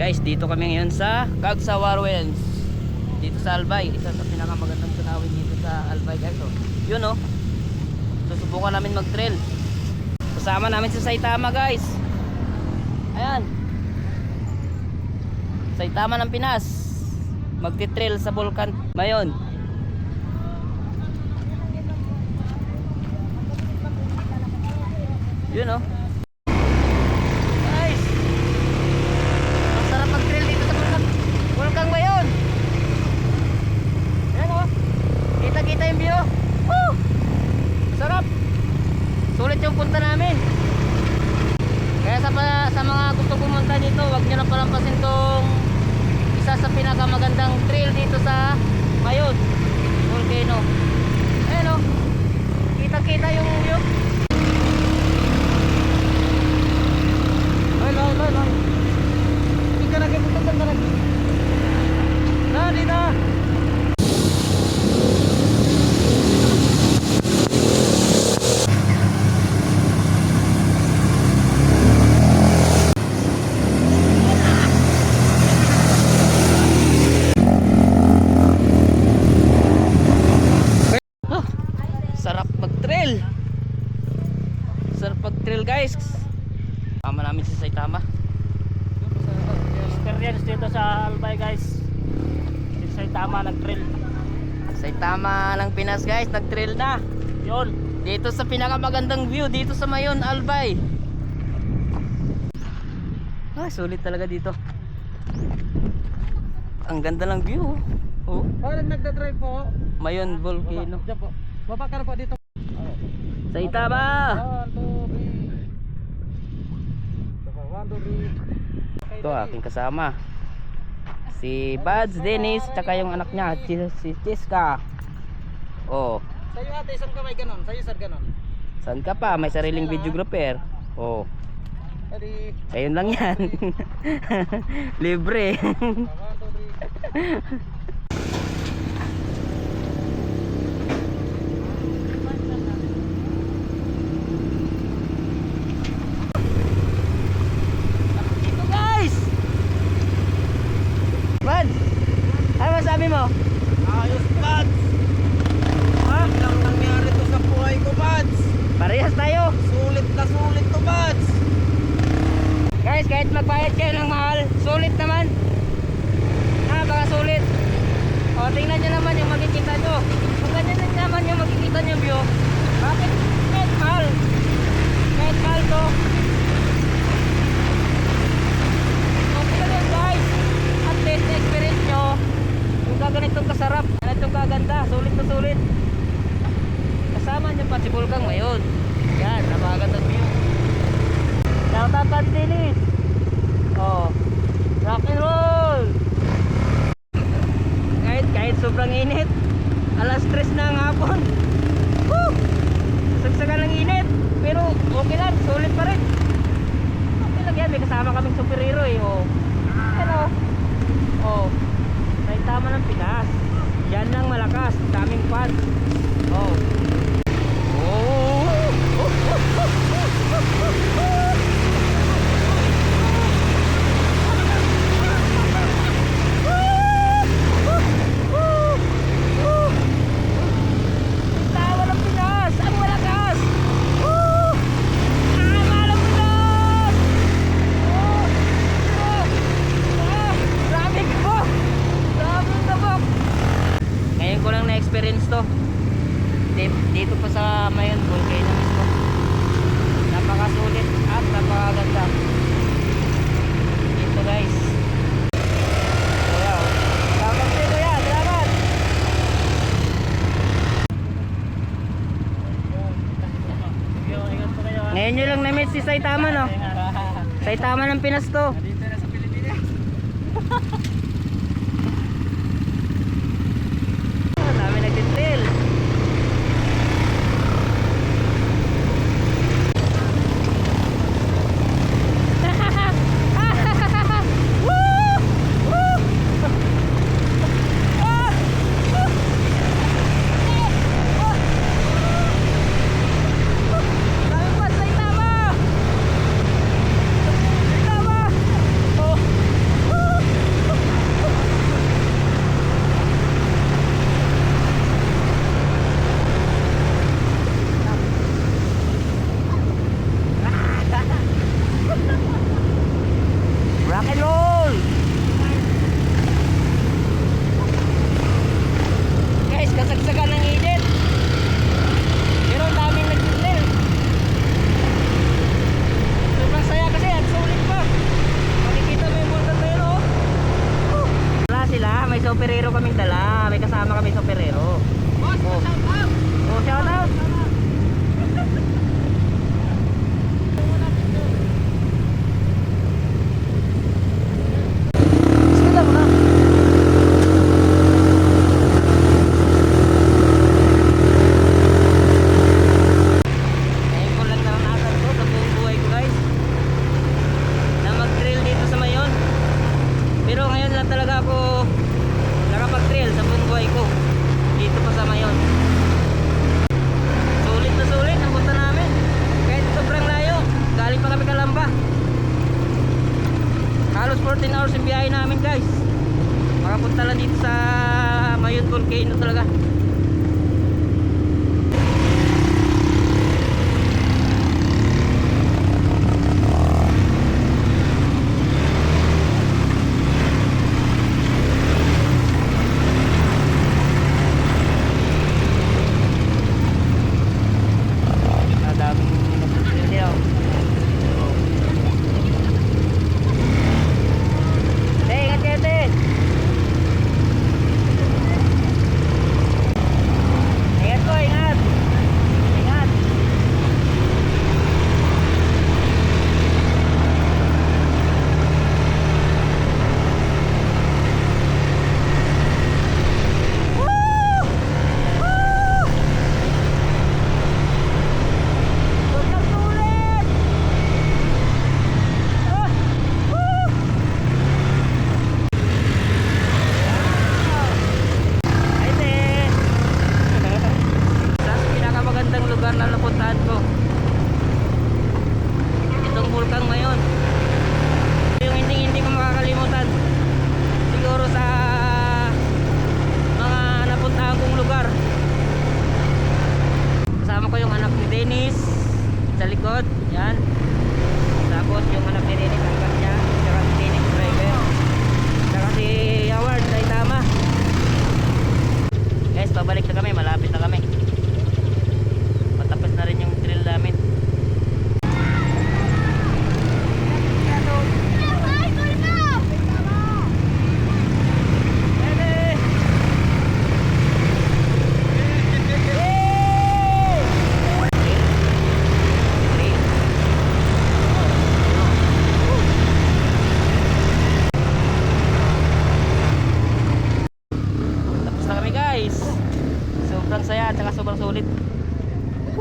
Guys, dito kami ngayon sa Cagsawar Wells. Dito sa Albay, isa sa pinakamagandang tunawin dito sa Albay guys. Oh. Yun oh. Susubukan namin mag-trail. Kasama namin sa Saitama guys. Ayan. Saitama ng Pinas. Magti-trail sa Volcan Mayon. Yun oh. Guys. Ang sarap mag-trail dito sa Volcan. Volcan Mayon. Ayan oh. Kita-kita yung view. Woo! Sarap. Sulit yung punta namin. Kaya sa, pa- sa mga gusto pumunta dito, wag nyo na palampasin tong isa sa pinakamagandang trail dito sa Mayon. Volcano. Ayan o. Kita-kita yung view. Loy, loy, loy, loy. Hindi ka nagkiputok ka na. Na, di na. Oh, sarap mag-trail. Mag-trail guys. Tama namin si Saitama. Experience dito sa Albay guys. Sa tama nag-trail. Saitama ng Pinas guys, nag-trail na. Yun. Dito sa pinakamagandang view dito sa Mayon, Albay. Ah, sulit talaga dito. Ang ganda ng view. Oh, Oh, nagda-drive po. Mayon Volcano. Po. Baba ka na po dito. Saitama! One, Ito aking kasama. Si Buds Dennis, tsaka yung anak niya, si, Chiska. Oh, Sa'yo ate, isang kamay ganon. Sa'yo sir ganon. saan ka pa? May sariling videographer. Oh, ayun lang yan. Libre. One, two, three. Ito guys! Buds! Ano masabi mo? Ayos, Pads! Ha? Ilang nangyari to sa buhay ko, Pads? Parehas tayo! Sulit na sulit to, Pads! Guys, magbayad kayo ng mahal, sulit naman. Ah, baka sulit. O, tingnan nyo naman yung makikita nyo. Kung ganyan din naman yung makikita nyo view, bakit kahit mahal? Kahit mahal to. Okay lang guys. At least experience nyo kung gaganitong kasarap, ganitong kaganda, sulit na sulit. Kasama nyo pa si Bulkang ngayon. Yan, napakagandang view. Shout out Dennis. Oh. Rock and roll. Kahit kahit sobrang init. Alas 3 na ng hapon. Woo! Sagsagan ng init. Pero okay lang, sulit pa rin. Okay lang yan, may kasama kaming superhero eh. Oh. Hello. Oh. Sa tama ng Pinas. Yan lang malakas, daming fans. Oh. Tawa ng Pinas! Ang malakas! Woo! Tama ng Pinas! Oh! Oh! Ah! Grabe ko! Grabe ka ba? Ngayon ko lang na-experience to. Di- Dito pa sa Mayon Volcano mismo. Napakasulit at napakaganda. Dito guys. Kuya, oh. Salamat sa'yo, kuya. Salamat! Ingat po kayo. ha? Ngayon nyo lang na-meet si Saitama no? Saitama ng Pinas to. Dito na sa Pilipinas. operero kaming dala. May kasama kami sa operero. Boss, oh. shout out! Oh, shout out! ko dito pa sa mayon sulit na sulit ang punta namin. Kahit sobrang layo galing pa kami kalamba halos 14 hours yung biyahe namin guys. Makapunta lang dito sa mayon volcano talaga. Yan.